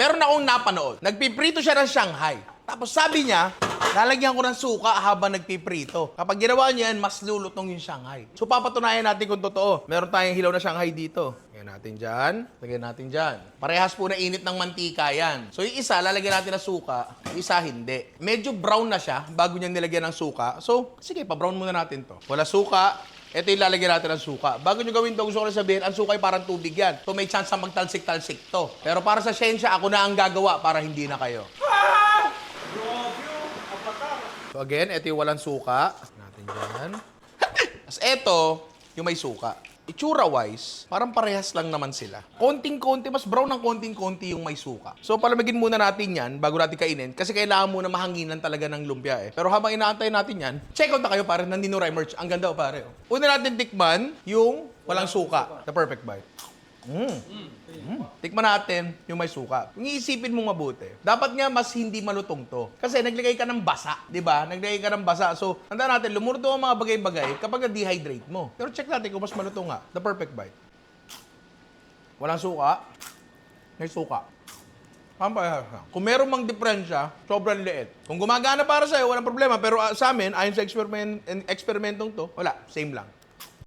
Meron akong napanood. Nagpiprito siya ng Shanghai. Tapos sabi niya, lalagyan ko ng suka habang nagpiprito. Kapag ginawa niya yan, mas lulutong yung Shanghai. So papatunayan natin kung totoo. Meron tayong hilaw na Shanghai dito. Lagyan natin dyan. Lagyan natin dyan. Parehas po na init ng mantika yan. So yung isa, lalagyan natin ng suka. Yung isa, hindi. Medyo brown na siya bago niya nilagyan ng suka. So, sige, pa-brown muna natin to. Wala suka. Ito yung lalagyan natin ng suka. Bago nyo gawin to, gusto ko lang sabihin, ang suka ay parang tubig yan. So may chance na magtalsik-talsik to. Pero para sa siyensya, ako na ang gagawa para hindi na kayo. So again, ito yung walang suka. Natin dyan. Tapos ito, yung may suka. Itsura-wise, parang parehas lang naman sila. Konting-konti, mas brown ng konting-konti yung may suka. So palamigin muna natin yan bago natin kainin kasi kailangan muna mahanginan talaga ng lumpia eh. Pero habang inaantay natin yan, check out na kayo pare, nandino Rai merch. Ang ganda o pare. oh. Una natin tikman yung walang suka. The perfect bite. Mm. Mm. Tikman natin yung may suka. Kung iisipin mo mabuti, dapat nga mas hindi malutong to. Kasi naglagay ka ng basa, di ba? Naglagay ka ng basa. So, tanda natin, lumurto ang mga bagay-bagay kapag na-dehydrate mo. Pero check natin kung mas malutong nga. The perfect bite. Walang suka. May suka. Kung meron mang diferensya, sobrang liit. Kung gumagana para sa'yo, walang problema. Pero ah, sa amin, ayon sa experiment, experimentong to, wala. Same lang.